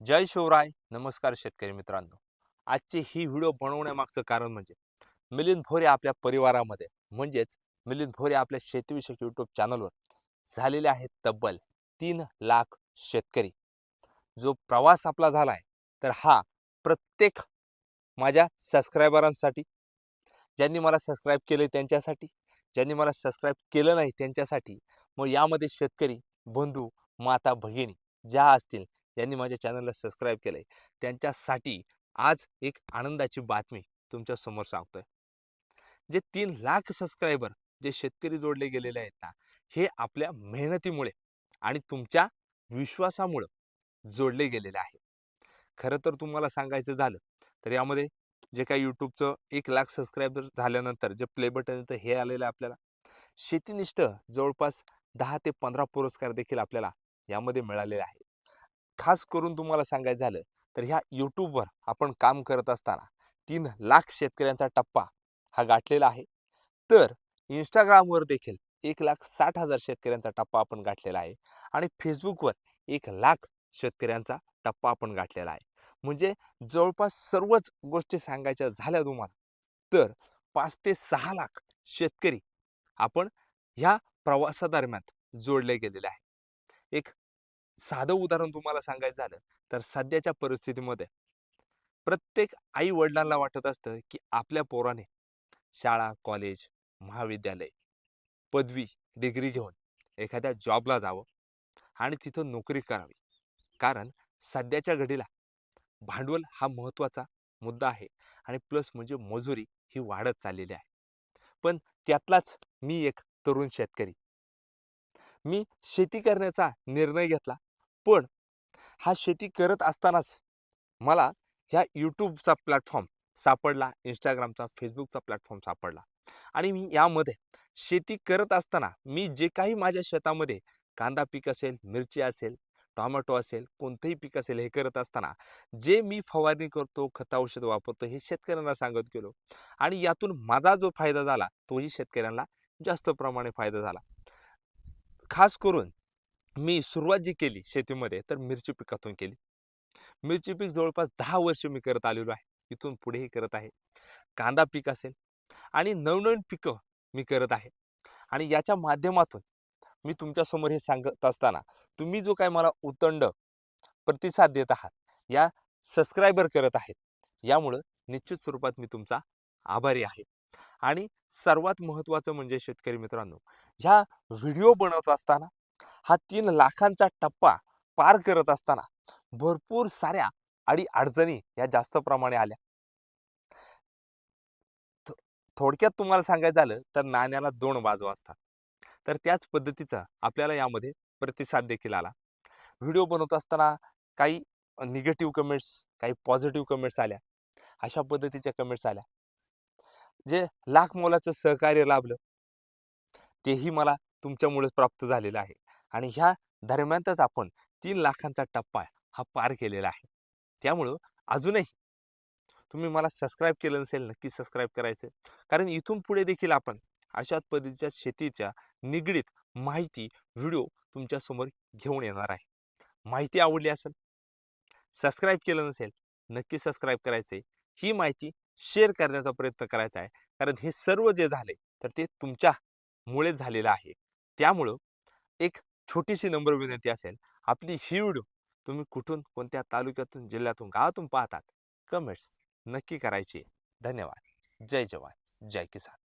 जय शिवराय. नमस्कार शेतकरी मित्रांनो. आजची ही व्हिडिओ बनवण्यामागचं कारण म्हणजे मिलिंद भोरे आपल्या परिवारामध्ये म्हणजेच मिलिंद भोरे आपल्या शेतीविषयक यूट्यूब चॅनलवर झालेले आहेत तब्बल तीन लाख शेतकरी. जो प्रवास आपला झाला आहे तर हा प्रत्येक माझ्या सबस्क्रायबरांसाठी ज्यांनी मला सबस्क्राईब केले त्यांच्यासाठी ज्यांनी मला सबस्क्राईब केलं नाही त्यांच्यासाठी मग यामध्ये शेतकरी बंधू माता भगिनी ज्या असतील ज्यांनी माझ्या चॅनलला सबस्क्राईब केलंय. त्यांच्यासाठी आज एक आनंदाची बातमी तुमच्यासमोर सांगतोय. जे तीन लाख सबस्क्रायबर जे शेतकरी जोडले गेलेले आहेत ना हे आपल्या मेहनतीमुळे आणि तुमच्या विश्वासामुळं जोडले गेलेले आहे. खरं तर तुम्हाला सांगायचं झालं तर यामध्ये जे काही यूट्यूबचं एक लाख सबस्क्रायबर झाल्यानंतर जे प्ले बटन येतं हे आलेलं आहे आपल्याला शेतीनिष्ठ जवळपास दहा ते पंधरा पुरस्कार देखील आपल्याला यामध्ये मिळालेले आहे खास करून तुम्हाला सांगायचं झालं तर ह्या यूट्यूबवर आपण काम करत असताना तीन लाख शेतकऱ्यांचा टप्पा हा गाठलेला आहे. तर इंस्टाग्रामवर देखील एक लाख साठ हजार शेतकऱ्यांचा टप्पा आपण गाठलेला आहे आणि फेसबुकवर एक लाख शेतकऱ्यांचा टप्पा आपण गाठलेला आहे. म्हणजे जवळपास सर्वच गोष्टी सांगायच्या झाल्या तुम्हाला तर पाच ते सहा लाख शेतकरी आपण ह्या प्रवासादरम्यान जोडले गेलेले आहे. एक साधं उदाहरण तुम्हाला सांगायचं झालं तर सध्याच्या परिस्थितीमध्ये प्रत्येक आई वडिलांना वाटत असतं की आपल्या पोराने शाळा कॉलेज महाविद्यालय पदवी डिग्री घेऊन एखाद्या जॉबला जावं आणि तिथं नोकरी करावी. कारण सध्याच्या घडीला भांडवल हा महत्त्वाचा मुद्दा आहे आणि प्लस म्हणजे मजुरी ही वाढत चाललेली आहे. पण त्यातलाच मी एक तरुण शेतकरी. मी शेती करण्याचा निर्णय घेतला पण हा शेती करत असतानाच मला ह्या यूट्यूबचा प्लॅटफॉर्म सापडला इंस्टाग्रामचा फेसबुकचा प्लॅटफॉर्म सापडला. आणि मी यामध्ये शेती करत असताना मी जे काही माझ्या शेतामध्ये कांदा पीक असेल मिरची असेल टोमॅटो असेल कोणतंही पीक असेल हे करत असताना जे मी फवारणी करतो खत औषध वापरतो हे शेतकऱ्यांना सांगत गेलो. आणि यातून माझा जो फायदा झाला तोही शेतकऱ्यांना जास्त प्रमाणे फायदा झाला. खास करून मी सुरुवात जी केली शेतीमध्ये तर मिरची पिकातून केली. मिरची पीक जवळपास दहा वर्ष मी करत आलेलो आहे. इथून पुढेही करत आहे. कांदा पीक असेल आणि नवनवीन पिकं मी करत आहे. आणि याच्या माध्यमातून मी तुमच्यासमोर हे सांगत असताना तुम्ही जो काय मला उतंड प्रतिसाद देत आहात या सबस्क्रायबर करत आहेत यामुळं निश्चित स्वरूपात मी तुमचा आभारी आहे. आणि सर्वात महत्त्वाचं म्हणजे शेतकरी मित्रांनो ह्या व्हिडिओ बनवत असताना हा तीन लाखांचा टप्पा पार करत असताना भरपूर साऱ्या अडी अडचणी या जास्त प्रमाणे आल्या. थोडक्यात तुम्हाला सांगायचं झालं तर नाण्याला दोन बाजू असतात. तर त्याच पद्धतीचा आपल्याला यामध्ये प्रतिसाद देखील आला. व्हिडिओ बनवत असताना काही निगेटिव्ह कमेंट्स काही पॉझिटिव्ह कमेंट्स आल्या. अशा पद्धतीच्या कमेंट्स आल्या. जे लाख मोलाचं सहकार्य लाभलं तेही मला तुमच्यामुळेच प्राप्त झालेलं आहे. आणि ह्या दरम्यानच आपण तीन लाखांचा टप्पा हा पार केलेला आहे. त्यामुळं अजूनही तुम्ही मला सबस्क्राईब केलं नसेल नक्की सबस्क्राईब करायचं कारण इथून पुढे देखील आपण अशाच पद्धतीच्या शेतीच्या निगडीत माहिती व्हिडिओ तुमच्यासमोर घेऊन येणार आहे. माहिती आवडली असेल सबस्क्राईब केलं नसेल नक्की सबस्क्राईब करायचे ही माहिती शेअर करण्याचा प्रयत्न करायचा आहे. कारण हे सर्व जे झाले तर ते तुमच्यामुळेच झालेलं आहे. त्यामुळं एक छोटीशी नंबर विनंती असेल आपली ही व्हिडिओ तुम्ही कुठून कोणत्या तालुक्यातून जिल्ह्यातून गावातून पाहतात कमेंट्स नक्की करायची धन्यवाद. जय जवान. जय किसान.